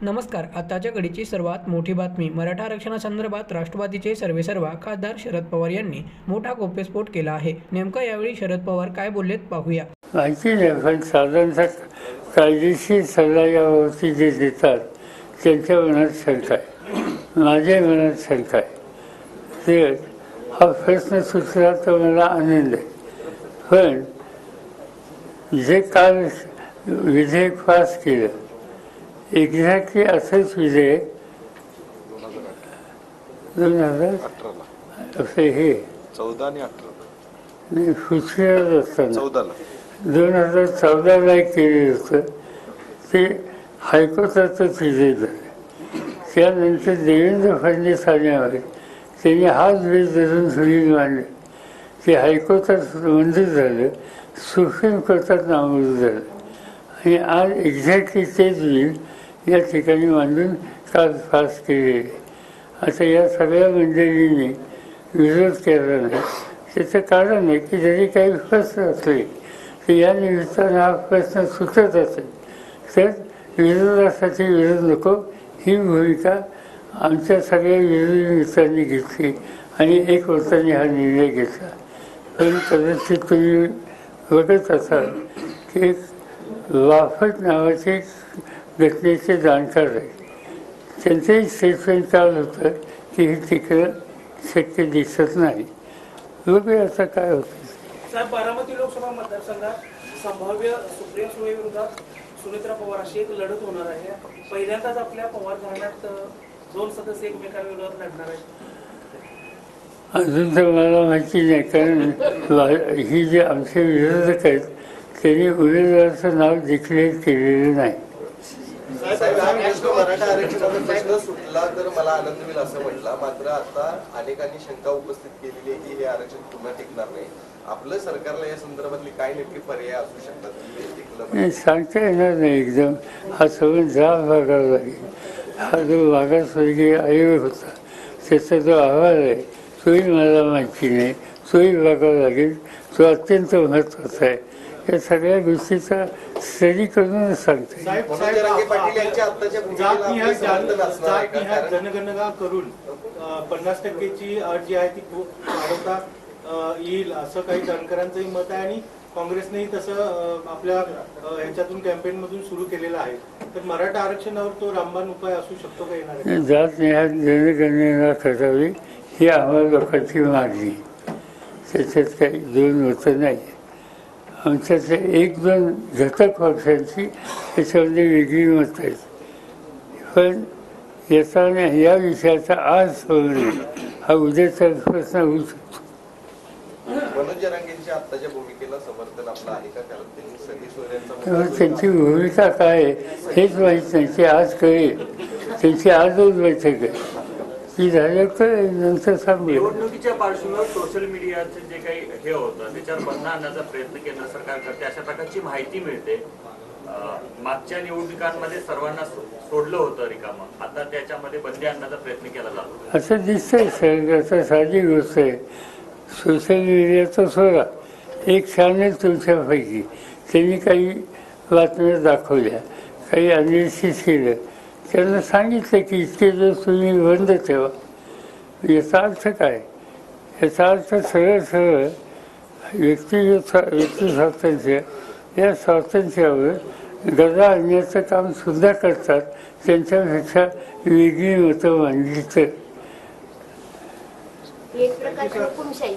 नमस्कार आताच्या घडीची सर्वात मोठी बातमी. मराठा आरक्षणासंदर्भात राष्ट्रवादीचे सर्वेसर्वा खासदार शरद पवार यांनी मोठा गोप्यस्फोट केला आहे. नेमकं यावेळी शरद पवार काय बोललेत पाहूया. माहिती नाही पण साधारणतः कायदेशीर सल्ला यावरती जे देतात त्यांच्या मनात शंका आहे. माझ्या मनात शंका आहे. ते हा प्रश्न सुचला तर मला आनंद आहे. पण जे काल विधेयक पास केलं एक्झॅक्टली असंच विधेयक दोन हजार असं हे. चौदा आणि अठरा असताना. दोन हजार चौदाला एक केलं होतं. ते हायकोर्टातच विजय झालं त्यानंतर देवेंद्र फडणवीस आल्यावर त्यांनी हाच वेळ धरून सुनील मांडले. ते हायकोर्टात मंजूर झालं. सुप्रीम कोर्टात नामंजूर झालं. आणि आज एक्झॅक्टली तेच बिल या ठिकाणी मांडून काल पास केली. आता या सगळ्या मंडळींनी विरोध केला नाही. त्याचं कारण आहे की जरी काही प्रश्न असले तर या निमित्तानं हा प्रश्न सुचत असेल. तर विरोधासाठी विरोध नको ही भूमिका आमच्या सगळ्या विरोधी मित्रांनी घेतली आणि एक वर्षांनी हा निर्णय घेतला. पण कदाचित तुम्ही बघत असाल की वाफत वाफट नावाचे घटनेचे जाणकार आहे. त्यांचंही स्टेटमेंट काल होतं की हे तिकडं शक्य दिसत नाही. बघूया आता काय होतं? बारामती लोकसभा मतदारसंघात संभाव्य सुप्रिया सुळेविरोधात सुनेत्रा पवार अशी एक लढत होणार आहे. पहिल्यांदाच आपल्या पवार घराण्यात दोन सदस्य एकमेकांविरोधात लढणार आहेत. अजून तर मला माहिती नाही कारण ही जे आमचे विरोधक आहेत त्यांनी उमेदवाराचं नाव डिक्लेअर केलेलं नाही. मराठा आरक्षणाचा प्रश्न सुटला तर मला आनंद होईल असं म्हटला. मात्र आता अनेकांनी शंका उपस्थित केलेली आहे की हे आरक्षण पुन्हा टिकणार नाही. आपलं सरकारला या संदर्भातली काय पर्याय असू शकतात? हे? नाही सांगता येणार नाही एकदम. हा सगळं जाब बघावा लागेल हा जो मागासवर्गीय आयोग होता त्याचा जो अहवाल आहे तोही मला माहिती नाही. तोही बघावा लागेल. तो अत्यंत महत्त्वाचा आहे. या सगळ्या गोष्टीचा स्टडी करूनच सांगते. पाटील यांच्या आत्ताच्या भूमिकेला का? कारण जनगणना करून पन्नास टक्केची अट जी आहे ती खूप वाढवता अ, येईल असं काही जाणकारांचंही मत आहे आणि काँग्रेसनेही तसं अ, आपल्या अ, ह्याच्यातून कॅम्पेन मधून सुरू केलेलं आहे. तर मराठा आरक्षणावर तो रामबाण उपाय असू शकतो का येणार? जात निहाय जनगणना करावी ही आम्हाला लोकांची मागणी. त्याच्यात काही दोन होतं नाही. आमच्यातले एक दोन घटक पक्षांची त्याच्यामध्ये वेगळी मत आहेत. पण याचा आणि या विषयाचा आज होणे हा उद्याचा प्रश्न होऊ शकतो. त्यांची भूमिका काय आहे हेच माहीत नाही. ते आज कळेल. त्यांची आजच बैठक आहे. ती झाल्यावर कळेल नंतर सांगेल निवडणुकीच्या पार्श्वभूमीवर सोशल मीडियाचे जे काही हे होतं त्याच्यावर बंधन आणण्याचा प्रयत्न केंद्र सरकार करते अशा प्रकारची माहिती मिळते. मागच्या निवडणुकांमध्ये सर्वांना सोडलं होतं रिकामं. आता त्याच्यामध्ये बंदी आणण्याचा प्रयत्न केला जातो असं दिसतंय सर आता साधी गोष्ट आहे. सोशल मीडियाचा सोडा. एक चॅनल तुमच्यापैकी. त्यांनी काही बातम्या दाखवल्या काही अनालिसिस केलं. त्यांना सांगितलं की इतके दिवस तुम्ही बंद ठेवा. याचा अर्थ काय? याचा अर्थ सरळ सरळ व्यक्तिगत स्वा- व्यक्ती स्वातंत्र्य या स्वातंत्र्यावर गदा आणण्याचं काम सुद्धा करतात. त्यांच्यापेक्षा वेगळी मतं मांडली तर. एक हुकुमशाही.